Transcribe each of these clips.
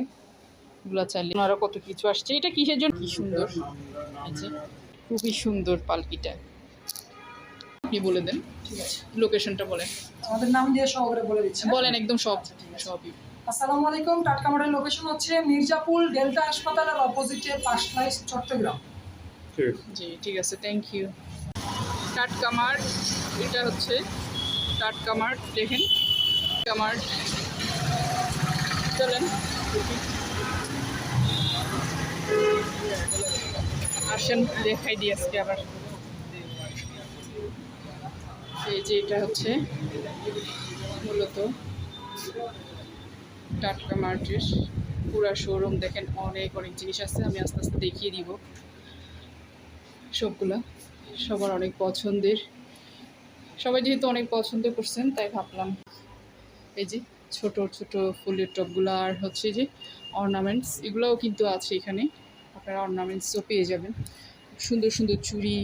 এগুলো চাইলে আরও কত কিছু আসছে। এটা কিসের জন্য? কি সুন্দর। এই খুবই সুন্দর পালকিটা। আপনি বলে দেন ঠিক আছে? লোকেশনটা বলেন। আমাদের নাম দিয়ে সহকারে বলে দিচ্ছি বলেন একদম সব সবই। আসসালামু আলাইকুম টাটকা মাঠের লোকেশন হচ্ছে মির্জাপুর ডেল্টা হাসপাতালের অপোজিটে পাঁচলাইশ চট্টগ্রাম। জি ঠিক আছে থ্যাংক ইউ টাটকা মার এটা হচ্ছে টাটকা মার দেখেন। টাটকা মার চলেন। আসেন, দেখাই দিই আজকে আবার। এই যে এটা হচ্ছে মূলত টাটকা মার্টের পুরা শোরুম দেখেন অনেক অনেক জিনিস আছে, আমি আস্তে আস্তে দেখিয়ে দিব সবগুলা। সবার অনেক পছন্দের। সবাই যেহেতু অনেক পছন্দ করছেন, তাই ভাবলাম এই যে ছোট ছোট ফুলের টপগুলো আর হচ্ছে যে অর্নামেন্টস এগুলোও কিন্তু আছে এখানে। আপনারা অর্নামেন্টসও পেয়ে যাবেন। সুন্দর সুন্দর চুড়ি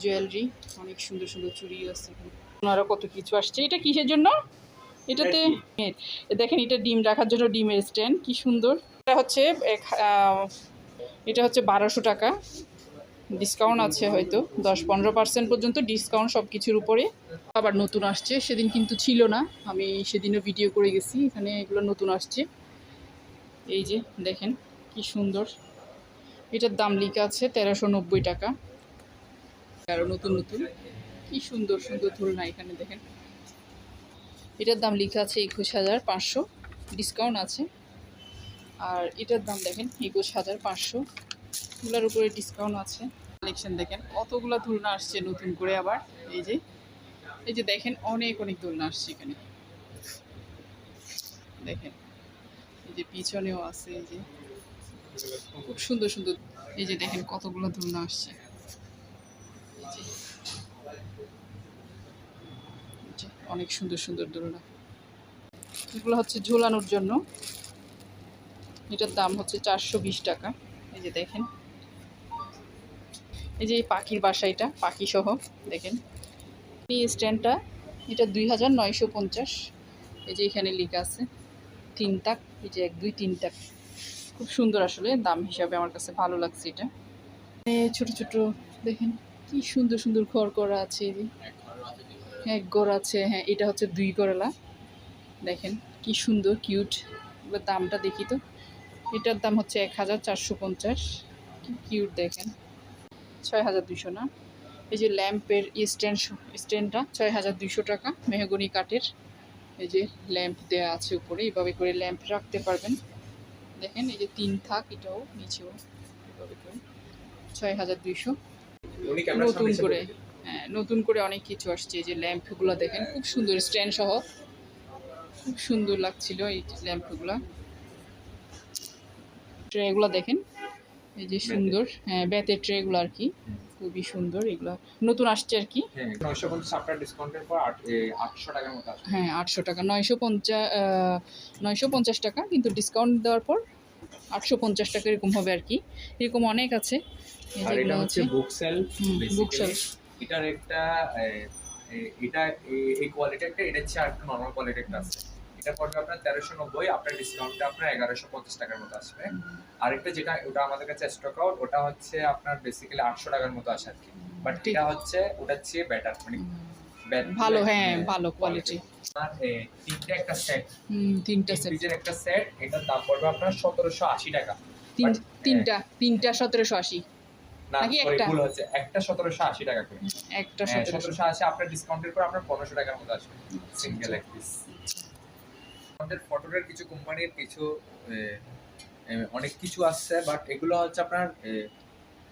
জুয়েলারি অনেক সুন্দর সুন্দর চুড়ি আছে আরও কত কিছু আসছে। এটা কিসের জন্য? এটাতে দেখেন এটা ডিম রাখার জন্য ডিমের স্ট্যান্ড। কি সুন্দর। এটা হচ্ছে এটা হচ্ছে বারোশো টাকা। ডিসকাউন্ট আছে হয়তো। দশ পনেরো পার্সেন্ট পর্যন্ত ডিসকাউন্ট সব কিছুর উপরে। আবার নতুন আসছে, সেদিন কিন্তু ছিল না। আমি সেদিনও ভিডিও করে গেছি, এখানে এগুলো নতুন আসছে। এই যে, দেখেন কি সুন্দর। এটার দাম লিখা আছে তেরোশো নব্বই টাকা। আরও নতুন নতুন। কি সুন্দর সুন্দর ধরুন এখানে, দেখেন। এটার দাম লেখা আছে একুশ হাজার পাঁচশো। ডিসকাউন্ট আছে। আর এটার দাম দেখেন, একুশ হাজার পাঁচশো। এগুলোর উপরে ডিসকাউন্ট আছে। কালেকশন দেখেন, কতগুলো দোলনা আসছে নতুন করে আবার। এই যে এই যে দেখেন, অনেক অনেক দোলনা আসছে এখানে। দেখেন, এই যে পিছনেও আছে, এই যে। খুব সুন্দর সুন্দর, এই যে দেখেন কতগুলো দোলনা আসছে। অনেক সুন্দর সুন্দর দোলনা এগুলো হচ্ছে ঝোলানোর জন্য। এটার দাম হচ্ছে চারশো বিশ টাকা। এই যে দেখেন। এই যে পাখির বাসা এটা, পাখি সহ, দেখেন। এই স্ট্যান্ডটা, এটা দুই হাজার নয়শো পঞ্চাশ। এই যে এখানে লেখা আছে, তিন তাক, এই যে এক, দুই, তিন তাক। খুব সুন্দর আসলে, দাম হিসাবে আমার কাছে ভালো লাগছে এটা। ছোট ছোট, দেখেন, কি সুন্দর সুন্দর ঘর করা আছে এক গড় আছে হ্যাঁ এটা হচ্ছে দুই গড়ালা দেখেন, কি সুন্দর, কিউট। এবার দামটা দেখি তো। এটার দাম হচ্ছে এক হাজার চারশো পঞ্চাশ। কিউট দেখেন। ছয় হাজার দুশো না? এই যে ল্যাম্পের স্ট্যান্ড স্ট্যান্ডটা ছয় হাজার দুশো টাকা মেহগনি কাঠের। এই যে ল্যাম্প দেওয়া আছে উপরে এইভাবে করে ল্যাম্প রাখতে পারবেন। দেখেন এই যে তিন থাক এটাও নিচেও এভাবে করে। ছয় হাজার দুইশো। নতুন করে হ্যাঁ নতুন করে অনেক কিছু আসছে এই যে ল্যাম্পগুলো দেখেন। খুব সুন্দর স্ট্যান্ড সহ। খুব সুন্দর লাগছিল এই ল্যাম্পগুলো। ট্রেগুলো দেখেন। এই যে সুন্দর হ্যাঁ বেতের ট্রেগুলো আর কি। খুবই সুন্দর এগুলো। নতুন আসছে আর কি। হ্যাঁ আটশো হ্যাঁ আটশো টাকা। নয়শো পঞ্চাশ নয়শো পঞ্চাশ টাকা কিন্তু ডিসকাউন্ট দেওয়ার পর আটশো পঞ্চাশ টাকা এরকম হবে আর কি। এরকম অনেক আছে। বুক এটার একটা এটা এই কোয়ালিটি একটা এটা হচ্ছে আর নর্মাল কোয়ালিটি একটা আছে। এটা পড়বে আপনার তেরোশো নব্বই আপনার ডিসকাউন্টে আপনার এগারোশো পঞ্চাশ টাকার মতো আসবে। আরেকটা যেটা ওটা আমাদের কাছে স্টক আউট ওটা হচ্ছে আপনার বেসিক্যালি আটশো টাকার মতো আসে আর কি বাট এটা হচ্ছে ওটার চেয়ে বেটার মানে ভালো হ্যাঁ হ্যাঁ, ভালো কোয়ালিটি আর তিনটে একটা সেট হুম তিনটা সেট ফ্রিজের একটা সেট এটার দাম পড়বে আপনার সতেরোশো আশি টাকা। তিন তিনটা তিনটা সতেরোশো আশি। নাকি একটা? ভুল হচ্ছে। একটা সতেরোশো আশি টাকা করে। একটা হ্যাঁ, সতেরোশো। সতেরোশো আশি আপনার ডিসকাউন্টের পর আপনার পনেরোশো টাকার মতো আসবে। সিঙ্গেল এক পিস আমাদের ফটোটার কিছু কোম্পানির কিছু অনেক কিছু আসছে বাট এগুলো হচ্ছে আপনার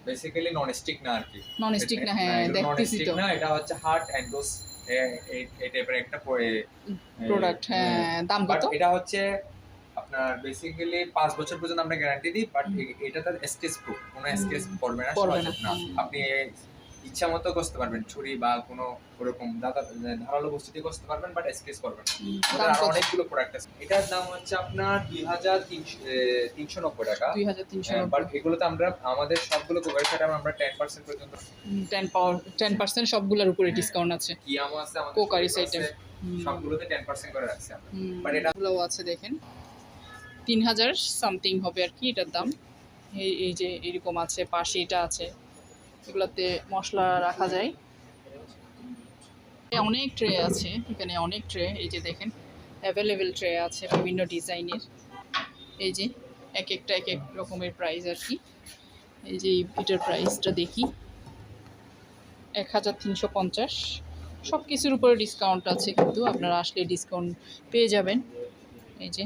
বেসিক্যালি নন স্টিক না আর কি। নন স্টিক না হ্যাঁ দেখতেছি তো। না এটা হচ্ছে হার্ট অ্যান্ডোস এই টাইপের একটা প্রোডাক্ট হ্যাঁ দাম কত? এটা হচ্ছে আপনার বেসিক্যালি পাঁচ বছর পর্যন্ত আমরা গ্যারান্টি দিই বাট এটা তার স্কেচ প্রুফ কোনো স্কেচ পড়বে না আপনি ইচ্ছা মতো করতে পারবেন ছুরি বা কোনো ওরকম দাদা ধারালো বস্তু দিয়ে করতে পারবেন বাট স্কেচ করবেন আরও অনেকগুলো প্রোডাক্ট আছে। এটার দাম হচ্ছে আপনার দুই হাজার তিনশো নব্বই টাকা। দুই হাজার তিনশো বাট এগুলোতে আমরা আমাদের সবগুলো কোভার সাথে আমরা টেন পার্সেন্ট পর্যন্ত টেন পাওয়ার টেন পার্সেন্ট সবগুলোর উপরে হ্যাঁ। ডিসকাউন্ট আছে। কিয়ামো আছে আমাদের item। আছে, সবগুলোতে টেন পার্সেন্ট করে রাখছি আমরা। হুম, But আছে দেখেন। তিন হাজার সামথিং হবে আর কি এটার দাম। এই এই যে এরকম আছে পাশে এটা আছে। এগুলোতে মশলা রাখা যায়। অনেক ট্রে আছে, এখানে অনেক ট্রে এই যে দেখেন অ্যাভেলেবেল ট্রে আছে বিভিন্ন ডিজাইনের। এই যে এক একটা এক এক রকমের প্রাইস আর কি। এই যে এটার প্রাইসটা দেখি। এক হাজার তিনশো পঞ্চাশ। সব কিছুর উপরে ডিসকাউন্ট আছে কিন্তু, আপনারা আসলে ডিসকাউন্ট পেয়ে যাবেন। এই যে